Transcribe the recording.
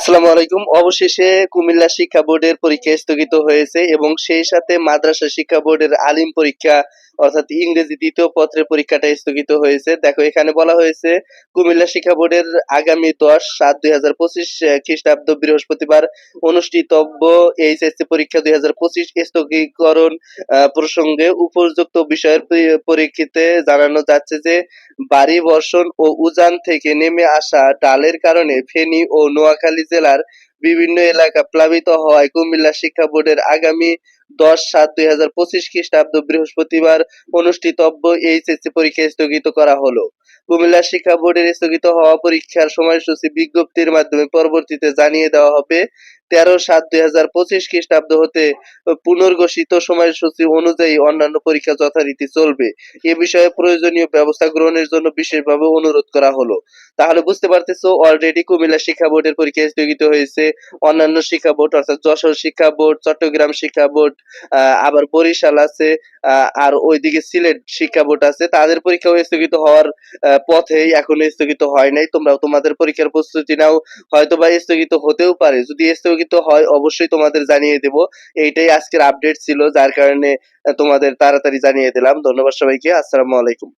আসসালামু আলাইকুম। অবশেষে কুমিল্লা শিক্ষা বোর্ডের পরীক্ষা স্থগিত হয়েছে এবং সেই সাথে মাদ্রাসা শিক্ষা বোর্ডের আলিম পরীক্ষা, অর্থাৎ ইংরেজি দ্বিতীয় পত্রের পরীক্ষাটা স্থগিত হয়েছে। দেখো, এখানে বলা হয়েছে, কুমিল্লা শিক্ষা বোর্ডের আগামী দশ সাত দুই হাজার পঁচিশ খ্রিস্টাব্দ বৃহস্পতিবার অনুষ্ঠিতব্য এইচএসসি পরীক্ষা দুই হাজার পঁচিশ স্থগিকরণ প্রসঙ্গে উপযুক্ত বিষয়ের পরি- পরিপ্রেক্ষিতে জানানো যাচ্ছে যে ভারী বর্ষণ ও উজান থেকে নেমে আসা ডালের কারণে ফেনী ও নোয়াখালী জেলার বিভিন্ন এলাকা প্লাবিত হওয়ায় কুমিল্লা শিক্ষা বোর্ডের আগামী দশ সাত দুই হাজার পঁচিশ খ্রিস্টাব্দ বৃহস্পতিবার অনুষ্ঠিতব্য এইচএসসি পরীক্ষা স্থগিত করা হলো। কুমিল্লা শিক্ষা বোর্ডের স্থগিত হওয়া পরীক্ষার সময়সূচি বিজ্ঞপ্তির মাধ্যমে পরবর্তীতে জানিয়ে দেওয়া হবে তেরো সাত দুই হাজার পঁচিশ খ্রিস্টাব্দ হতে পুনর্ঘোষিত সময়সূচি অনুযায়ী অন্যান্য পরীক্ষা যথারীতি চলবে। এ বিষয়ে প্রয়োজনীয় ব্যবস্থা গ্রহণের জন্য বিশেষভাবে অনুরোধ করা হলো। তাহলে বুঝতে পারতেছো অলরেডি কুমিল্লা শিক্ষা বোর্ডের পরীক্ষা স্থগিত হয়েছে। অন্যান্য শিক্ষা বোর্ড, অর্থাৎ যশোর শিক্ষা বোর্ড, চট্টগ্রাম শিক্ষা বোর্ড আবার বরিশাল আছে আর ওইদিকে সিলেট শিক্ষা বোর্ড আছে। তাদের পরীক্ষাও স্থগিত হওয়ার পথেই এখনও স্থগিত হয় নাই। তোমরা তোমাদের পরীক্ষার প্রস্তুতি নাও। হয়তো বা স্থগিত হতেও পারে। যদি স্থগিত হয়, অবশ্যই তোমাদের জানিয়ে দেব। এইটাই আজকের আপডেট ছিল, যার কারণে তোমাদের তাড়াতাড়ি জানিয়ে দিলাম। ধন্যবাদ সবাইকে, আসসালামু আলাইকুম।